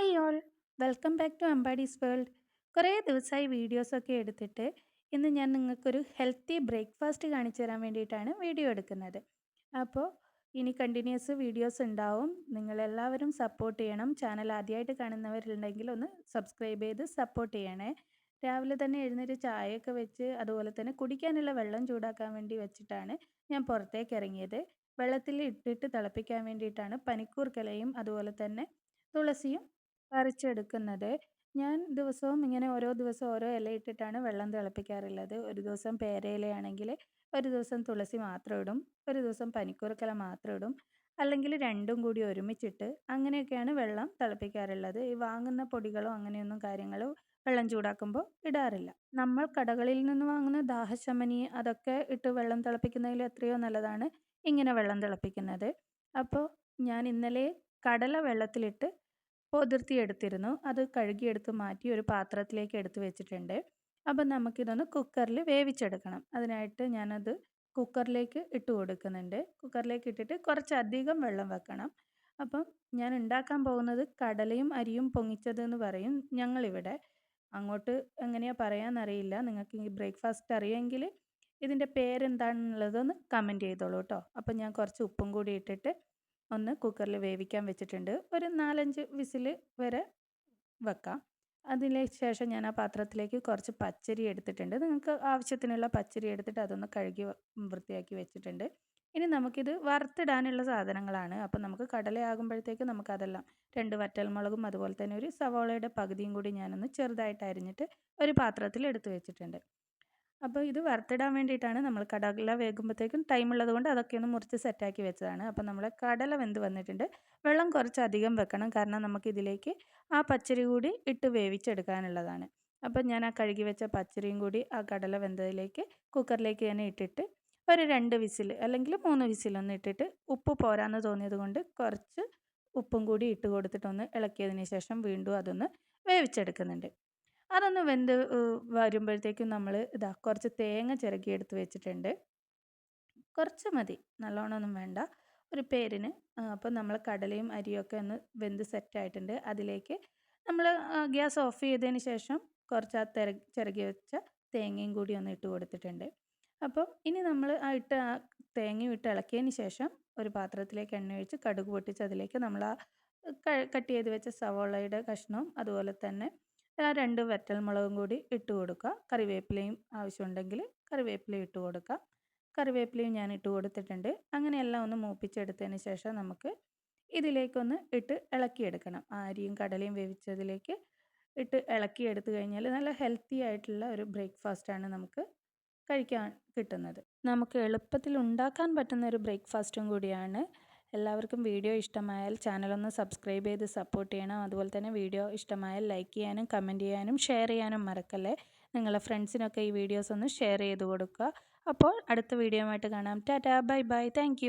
Hi all welcome back to Ambadi's world കുറേ ദിവസമായി വീഡിയോസൊക്കെ എടുത്തിട്ട് ഇന്ന് ഞാൻ നിങ്ങൾക്കൊരു ഹെൽത്തി ബ്രേക്ക്ഫാസ്റ്റ് കാണിച്ചു തരാൻ വേണ്ടിയിട്ടാണ് വീഡിയോ എടുക്കുന്നത്. അപ്പോൾ ഇനി കണ്ടിന്യൂസ് വീഡിയോസ് ഉണ്ടാവും. നിങ്ങളെല്ലാവരും സപ്പോർട്ട് ചെയ്യണം. ചാനൽ ആദ്യമായിട്ട് കാണുന്നവരുണ്ടെങ്കിൽ ഒന്ന് സബ്സ്ക്രൈബ് ചെയ്ത് സപ്പോർട്ട് ചെയ്യണേ. രാവിലെ തന്നെ എഴുന്നേറ്റ് ചായയൊക്കെ വെച്ച് അതുപോലെ തന്നെ കുടിക്കാനുള്ള വെള്ളം ചൂടാക്കാൻ വേണ്ടി വെച്ചിട്ടാണ് ഞാൻ പുറത്തേക്ക് ഇറങ്ങിയത്. വെള്ളത്തിൽ ഇട്ടിട്ട് തിളപ്പിക്കാൻ വേണ്ടിയിട്ടാണ് പനിക്കൂർക്കലയും അതുപോലെ തന്നെ തുളസിയും പറിച്ചെടുക്കുന്നത്. ഞാൻ ദിവസവും ഇങ്ങനെ ഓരോ ദിവസം ഓരോ ഇലയിട്ടിട്ടാണ് വെള്ളം തിളപ്പിക്കാറുള്ളത്. ഒരു ദിവസം പേരയിലയാണെങ്കിൽ ഒരു ദിവസം തുളസി മാത്രം ഇടും. ഒരു ദിവസം പനിക്കൂർക്കല മാത്രം ഇടും. അല്ലെങ്കിൽ രണ്ടും കൂടി ഒരുമിച്ചിട്ട് അങ്ങനെയൊക്കെയാണ് വെള്ളം തിളപ്പിക്കാറുള്ളത്. ഈ വാങ്ങുന്ന പൊടികളോ അങ്ങനെയൊന്നും കാര്യങ്ങളോ വെള്ളം ചൂടാക്കുമ്പോൾ ഇടാറില്ല. നമ്മൾ കടകളിൽ നിന്ന് വാങ്ങുന്ന ദാഹശമനി അതൊക്കെ ഇട്ട് വെള്ളം തിളപ്പിക്കുന്നതിൽ എത്രയോ നല്ലതാണ് ഇങ്ങനെ വെള്ളം തിളപ്പിക്കുന്നത്. അപ്പോൾ ഞാൻ ഇന്നലെ കടല വെള്ളത്തിലിട്ട് പൊതിർത്തിയെടുത്തിരുന്നു അത് കഴുകിയെടുത്ത് മാറ്റി ഒരു പാത്രത്തിലേക്ക് എടുത്ത് വെച്ചിട്ടുണ്ട്. അപ്പം നമുക്കിതൊന്ന് കുക്കറിൽ വേവിച്ചെടുക്കണം. അതിനായിട്ട് ഞാനത് കുക്കറിലേക്ക് ഇട്ട് കൊടുക്കുന്നുണ്ട്. കുക്കറിലേക്ക് ഇട്ടിട്ട് കുറച്ചധികം വെള്ളം വെക്കണം. അപ്പം ഞാൻ ഉണ്ടാക്കാൻ പോകുന്നത് കടലയും അരിയും പൊങ്ങിച്ചത് എന്ന് പറയും ഞങ്ങളിവിടെ. അങ്ങോട്ട് എങ്ങനെയാ പറയാന്നറിയില്ല. നിങ്ങൾക്ക് ഈ ബ്രേക്ക്ഫാസ്റ്റ് അറിയാമെങ്കിൽ ഇതിന്റെ പേരെന്താണെന്നുള്ളതൊന്ന് കമന്റ് ചെയ്തോളൂ കേട്ടോ. അപ്പം ഞാൻ കുറച്ച് ഉപ്പും കൂടി ഇട്ടിട്ട് ഒന്ന് കുക്കറിൽ വേവിക്കാൻ വെച്ചിട്ടുണ്ട്. ഒരു നാലഞ്ച് വിസിൽ വരെ വെക്കാം. അതിന് ശേഷം ഞാൻ ആ പാത്രത്തിലേക്ക് കുറച്ച് പച്ചരി എടുത്തിട്ടുണ്ട്. നിങ്ങൾക്ക് ആവശ്യത്തിനുള്ള പച്ചരി എടുത്തിട്ട് അതൊന്ന് കഴുകി വൃത്തിയാക്കി വെച്ചിട്ടുണ്ട്. ഇനി നമുക്കിത് വറുത്തിടാനുള്ള സാധനങ്ങളാണ്. അപ്പം നമുക്ക് കടലയാകുമ്പോഴത്തേക്ക് നമുക്കതെല്ലാം രണ്ട് വറ്റൽമുളകും അതുപോലെ തന്നെ ഒരു സവോളയുടെ പകുതിയും കൂടി ഞാനൊന്ന് ചെറുതായിട്ട് അരിഞ്ഞിട്ട് ഒരു പാത്രത്തിൽ എടുത്ത് വെച്ചിട്ടുണ്ട്. അപ്പോൾ ഇത് വറുത്തിടാൻ വേണ്ടിയിട്ടാണ് നമ്മൾ കടല വേകുമ്പോഴത്തേക്കും ടൈം ഉള്ളത് കൊണ്ട് അതൊക്കെ ഒന്ന് മുറിച്ച് സെറ്റാക്കി വെച്ചതാണ്. അപ്പോൾ നമ്മൾ കടല വെന്ത് വന്നിട്ടുണ്ട്. വെള്ളം കുറച്ച് അധികം വെക്കണം. കാരണം നമുക്കിതിലേക്ക് ആ പച്ചരി കൂടി ഇട്ട് വേവിച്ചെടുക്കാനുള്ളതാണ്. അപ്പോൾ ഞാൻ ആ കഴുകി വെച്ച പച്ചരിയും കൂടി ആ കടല വെന്തതിലേക്ക് കുക്കറിലേക്ക് തന്നെ ഇട്ടിട്ട് ഒരു രണ്ട് വിസിൽ അല്ലെങ്കിൽ മൂന്ന് വിസിലൊന്ന് ഇട്ടിട്ട് ഉപ്പ് പോരാന്ന് തോന്നിയത് കൊണ്ട് കുറച്ച് ഉപ്പും കൂടി ഇട്ട് കൊടുത്തിട്ടൊന്ന് ഇളക്കിയതിന് ശേഷം വീണ്ടും അതൊന്ന് വേവിച്ചെടുക്കുന്നുണ്ട്. അതൊന്ന് വെന്ത് വരുമ്പോഴത്തേക്കും നമ്മൾ ഇതാ കുറച്ച് തേങ്ങ ചിരകി എടുത്ത് വെച്ചിട്ടുണ്ട്. കുറച്ച് മതി. നല്ലോണമൊന്നും വേണ്ട. ഒരു പേരിന്. അപ്പം നമ്മൾ കടലയും അരിയൊക്കെ ഒന്ന് വെന്ത് സെറ്റായിട്ടുണ്ട് അതിലേക്ക് നമ്മൾ ഗ്യാസ് ഓഫ് ചെയ്തതിന് ശേഷം കുറച്ച് ആ തിര ചിരകി വെച്ച തേങ്ങയും കൂടി ഒന്ന് ഇട്ട് കൊടുത്തിട്ടുണ്ട്. അപ്പം ഇനി നമ്മൾ ആ ഇട്ട് ആ തേങ്ങയും ഇട്ട് ഇളക്കിയതിന് ശേഷം ഒരു പാത്രത്തിലേക്ക് എണ്ണ ഒഴിച്ച് കടുക് പൊട്ടിച്ച് അതിലേക്ക് നമ്മൾ ആ കട്ട് ചെയ്ത് വെച്ച സവോളയുടെ കഷ്ണവും അതുപോലെ തന്നെ ആ രണ്ട് വറ്റൽമുളകും കൂടി ഇട്ട് കൊടുക്കുക. കറിവേപ്പിലയും ആവശ്യമുണ്ടെങ്കിൽ കറിവേപ്പിലയും ഇട്ട് കൊടുക്കുക. കറിവേപ്പിലയും ഞാൻ ഇട്ട് കൊടുത്തിട്ടുണ്ട്. അങ്ങനെ എല്ലാം ഒന്ന് മൂപ്പിച്ചെടുത്തതിന് ശേഷം നമുക്ക് ഇതിലേക്കൊന്ന് ഇട്ട് ഇളക്കിയെടുക്കണം. അരിയും കടലയും വേവിച്ചതിലേക്ക് ഇട്ട് ഇളക്കിയെടുത്തു കഴിഞ്ഞാൽ നല്ല ഹെൽത്തി ആയിട്ടുള്ള ഒരു ബ്രേക്ക്ഫാസ്റ്റാണ് നമുക്ക് കഴിക്കാൻ കിട്ടുന്നത്. നമുക്ക് എളുപ്പത്തിൽ ഉണ്ടാക്കാൻ പറ്റുന്ന ഒരു ബ്രേക്ക്ഫാസ്റ്റും കൂടിയാണ് എല്ലാവർക്കും വീഡിയോ ഇഷ്ടമായാൽ ചാനലൊന്ന് സബ്സ്ക്രൈബ് ചെയ്ത് സപ്പോർട്ട് ചെയ്യണം. അതുപോലെ തന്നെ വീഡിയോ ഇഷ്ടമായാൽ ലൈക്ക് ചെയ്യാനും കമന്റ് ചെയ്യാനും ഷെയർ ചെയ്യാനും മറക്കല്ലേ? നിങ്ങളെ ഫ്രണ്ട്സിനൊക്കെ ഈ വീഡിയോസ് ഒന്ന് ഷെയർ ചെയ്ത് കൊടുക്കുക. അപ്പോൾ അടുത്ത വീഡിയോ ആയിട്ട് കാണാം. Tata bye bye thank